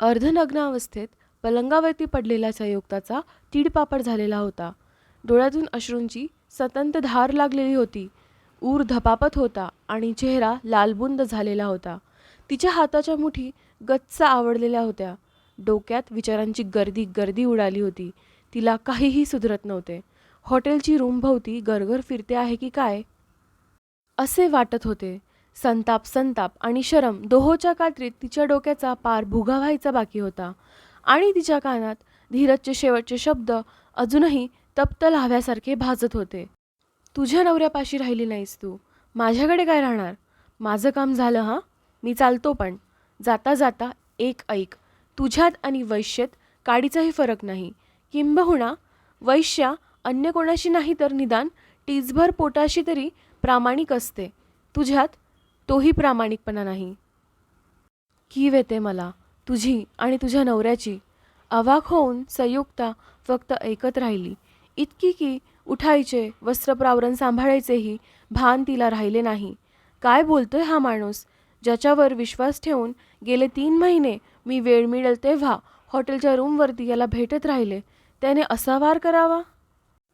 अर्धनग्न अवस्थेत पलंगावरती पडलेला संयुक्ताचा तीडपापड झालेला होता. डोळ्यातून अश्रूंची सतंत धार लागलेली होती. ऊर धपापत होता आणि चेहरा लालबुंद झालेला होता. तिच्या हाताच्या मुठी गच्च आवडलेल्या होत्या. डोक्यात विचारांची गर्दी गर्दी उडाली होती. तिला काहीही सुधरत नव्हते. हॉटेलची रूमभोवती गरगर फिरते आहे की काय? असे वाटत होते. संताप संताप आणि शरम दोहोच्या कात्रीत तिच्या डोक्याचा पार भुगा व्हायचा बाकी होता. आणि तिच्या कानात धीरजचे शेवटचे शब्द अजूनही तप्त लाव्यासारखे भाजत होते. तुझ्या नवऱ्यापाशी राहिली नाहीस तू. माझ्याकडे काय राहणार? माझं काम झालं हां? मी चालतो पण. जाता जाता एक ऐक. तुझ्यात आणि वैश्यत काडीचाही फरक नाही. किंबहुना वैश्या अन्य कोणाशी नाही तर निदान टीजभर पोटाशी तरी प्रामाणिक असते. तुझ्यात तोही प्रामाणिकपणा नाही. कीव येते मला तुझी आणि तुझ्या नवऱ्याची. अवाक होऊन संयुक्ता फक्त ऐकत राहिली. इतकी की उठायचे वस्त्रप्रावरण सांभाळायचेही भान तिला राहिले नाही. काय बोलतोय हा माणूस? ज्याच्यावर विश्वास ठेवून गेले तीन महिने मी वेळ मिळेल तेव्हा हॉटेलच्या रूमवरती याला भेटत राहिले. त्याने असा वार करावा?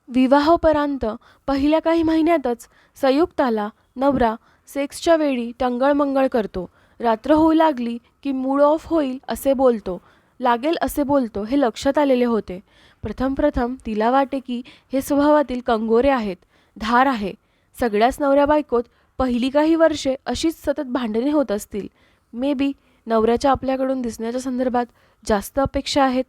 विवाहोपरांत पहिल्या काही महिन्यातच संयुक्ताला नवरा सेक्सच्या वेळी टंगळमंगळ करतो. रात्र होऊ लागली की मूड ऑफ होईल असे बोलतो. लागेल असे बोलतो हे लक्षात आलेले होते. प्रथम प्रथम तिला वाटे की हे स्वभावातील कंगोरे आहेत. धार आहे. सगळ्याच नवऱ्या बायकोत पहिली काही वर्षे अशीच सतत भांडणे होत असतील. मे बी नवऱ्याच्या आपल्याकडून दिसण्याच्या संदर्भात जास्त अपेक्षा आहेत.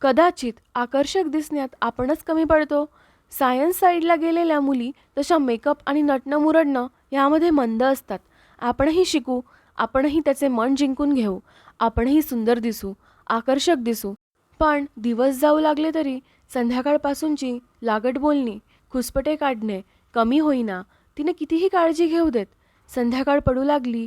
कदाचित आकर्षक दिसण्यात आपणच कमी पडतो. सायन्स साईडला गेलेल्या मुली तशा मेकअप आणि नटणं मुरडणं यामध्ये मंद असतात. आपणही शिकू आपणही त्याचे मन जिंकून घेऊ आपणही सुंदर दिसू आकर्षक दिसू. पण दिवस जाऊ लागले तरी संध्याकाळपासूनची लागट बोलणी खुसपटे काढणे कमी होईना तिने कितीही काळजी घेऊ देत संध्याकाळ पडू लागली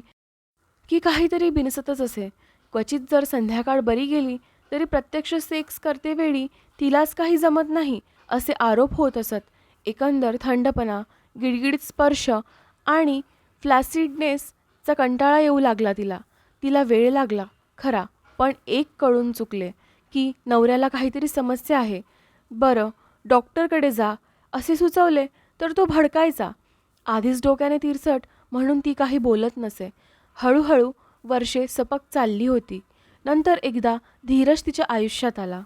की काहीतरी बिनसतच असे. क्वचित जर संध्याकाळ बरी गेली तरी प्रत्यक्ष सेक्स करतेवेळी तिलाच काही जमत नाही असे आरोप होत असत. एकंदर थंडपणा गिडगिडीत स्पर्श आणि फ्लॅसिडनेसचा कंटाळा येऊ लागला तिला. तिला वेळ लागला खरा पण एक कळून चुकले की नवऱ्याला काहीतरी समस्या आहे. बरं डॉक्टरकडे जा असे सुचवले तर तो भडकायचा. आधीच डोक्याने तिरसट म्हणून ती काही बोलत नसे. हळूहळू वर्षे सपक चालली होती. नंतर एकदा धीरज तिच्या आयुष्यात आला.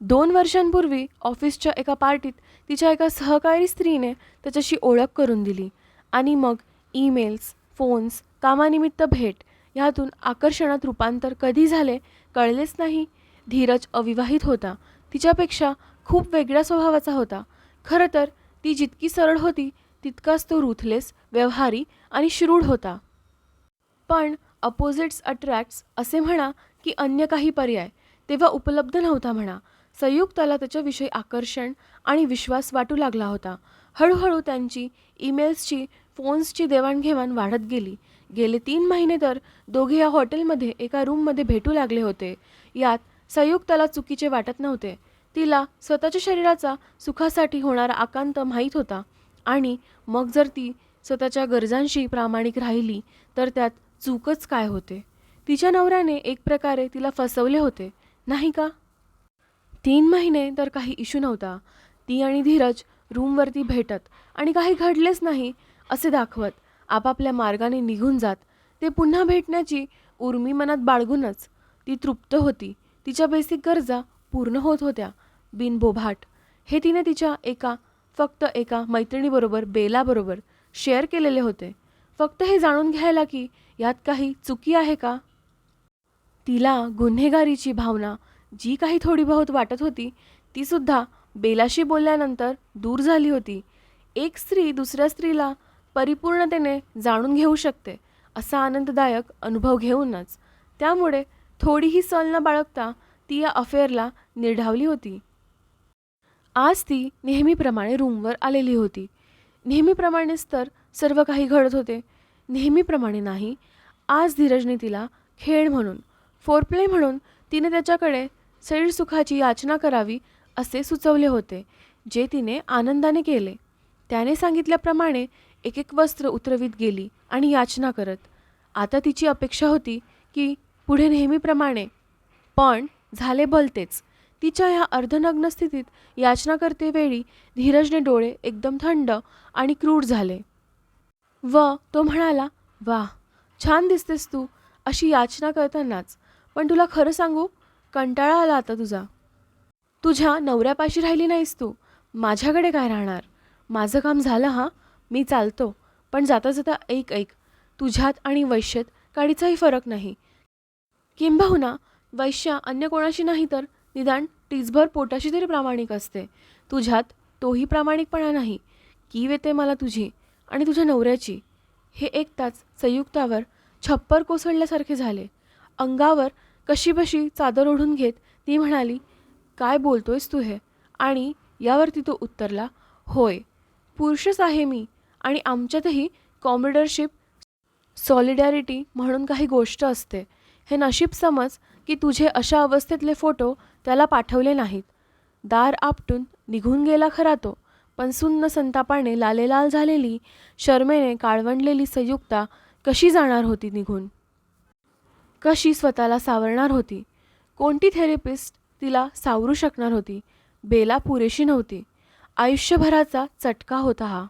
दोन वर्षांपूर्वी ऑफिसच्या एका पार्टीत तिच्या एका सहकारी स्त्रीने त्याच्याशी ओळख करून दिली आणि मग ईमेल्स फोन्स कामानिमित्त भेट ह्यातून आकर्षणात रूपांतर कधी झाले कळलेच नाही. धीरज अविवाहित होता. तिच्यापेक्षा खूप वेगळ्या स्वभावाचा होता. खरं तर ती जितकी सरळ होती तितकाच तो रुथलेस व्यवहारी आणि श्रूढ होता. पण अपोजिट्स अट्रॅक्ट्स असे म्हणा की अन्य काही पर्याय तेव्हा उपलब्ध नव्हता म्हणा. संयुक्ताला त्याच्याविषयी आकर्षण आणि विश्वास वाटू लागला होता. हळूहळू त्यांची ईमेल्सची फोन्सची देवाणघेवाण वाढत गेली. गेले तीन महिने तर दोघे या हॉटेलमध्ये एका रूममध्ये भेटू लागले होते. यात संयुक्ताला चुकीचे वाटत नव्हते. तिला स्वतःच्या शरीराचा सुखासाठी होणारा आकांत माहीत होता आणि मग जर ती स्वतःच्या गरजांशी प्रामाणिक राहिली तर त्यात चूकच काय होते? तिच्या नवऱ्याने एक प्रकारे तिला फसवले होते. नाही का? तीन महिने तर काही इशू नव्हता. ती आणि धीरज रूमवरती भेटत आणि काही घडलेच नाही असे दाखवत आपापल्या मार्गाने निघून जात. ते पुन्हा भेटण्याची उर्मी मनात बाळगूनच ती तृप्त होती. तिच्या बेसिक गरजा पूर्ण होत होत्या. बिनबोभाट. हे तिने तिच्या एका फक्त एका मैत्रिणीबरोबर बेलाबरोबर शेअर केलेले होते. फक्त हे जाणून घ्यायला की यात काही चुकी आहे का? तिला गुन्हेगारीची भावना जी काही थोडी बहुत वाटत होती ती सुद्धा बेलाशी बोलल्यानंतर दूर झाली होती. एक स्त्री दुसऱ्या स्त्रीला परिपूर्णतेने जाणून घेऊ शकते असा आनंददायक अनुभव घेऊनच. त्यामुळे थोडीही सल न बाळगता ती या अफेअरला निर्ढावली होती. आज ती नेहमीप्रमाणे रूमवर आलेली होती. नेहमीप्रमाणेच तर सर्व काही घडत होते. नेहमीप्रमाणे नाही आज धीरजने तिला खेळ म्हणून फोरप्ले म्हणून तिने त्याच्याकडे शरीरसुखाची याचना करावी असे सुचवले होते जे तिने आनंदाने केले. त्याने सांगितल्याप्रमाणे एक एक वस्त्र उतरवीत गेली आणि याचना करत. आता तिची अपेक्षा होती की पुढे नेहमीप्रमाणे पण झाले भलतेच. तिच्या ह्या अर्धनग्न स्थितीत याचना करतेवेळी धीरजने डोळे एकदम थंड आणि क्रूर झाले. व तो म्हणाला वा छान दिसतेस तू अशी याचना करतानाच. पण तुला खरं सांगू कंटाळा आला आता तुझा. तुझ्या नवऱ्यापाशी राहिली नाहीस तू. माझ्याकडे काय राहणार? माझं काम झालं हां? मी चालतो. पण जाता जाता ऐक ऐक. तुझ्यात आणि वैश्यत काडीचाही फरक नाही. किंबहुना वैश्या अन्य कोणाशी नाही तर निदान टीसभर पोटाशी तरी प्रामाणिक असते. तुझ्यात तोही प्रामाणिकपणा नाही. कीव येते मला तुझी आणि तुझ्या नवऱ्याची? हे ऐकताच संयुक्तावर छप्पर कोसळल्यासारखे झाले. अंगावर कशीबशी चादर ओढून घेत ती म्हणाली काय बोलतोयस तू हे? आणि यावरती तो उत्तरला होय पुरुषच आहे मी आणि आमच्यातही कॉम्रेडरशिप सॉलिडॅरिटी म्हणून काही गोष्ट असते. हे नशीब समज की तुझे अशा अवस्थेतले फोटो त्याला पाठवले नाहीत. दार आपटून निघून गेला खरा तो पण सुन्न संतापाने लालेलाल झालेली शर्मेने काळवंडलेली संयुक्ता कशी जाणार होती निघून? कशी स्वतःला सावरणार होती? कोणती थेरपिस्ट तिला सावरू शकणार होती? बेला पुरेशी नव्हती. आयुष्यभराचा चटका होता हा.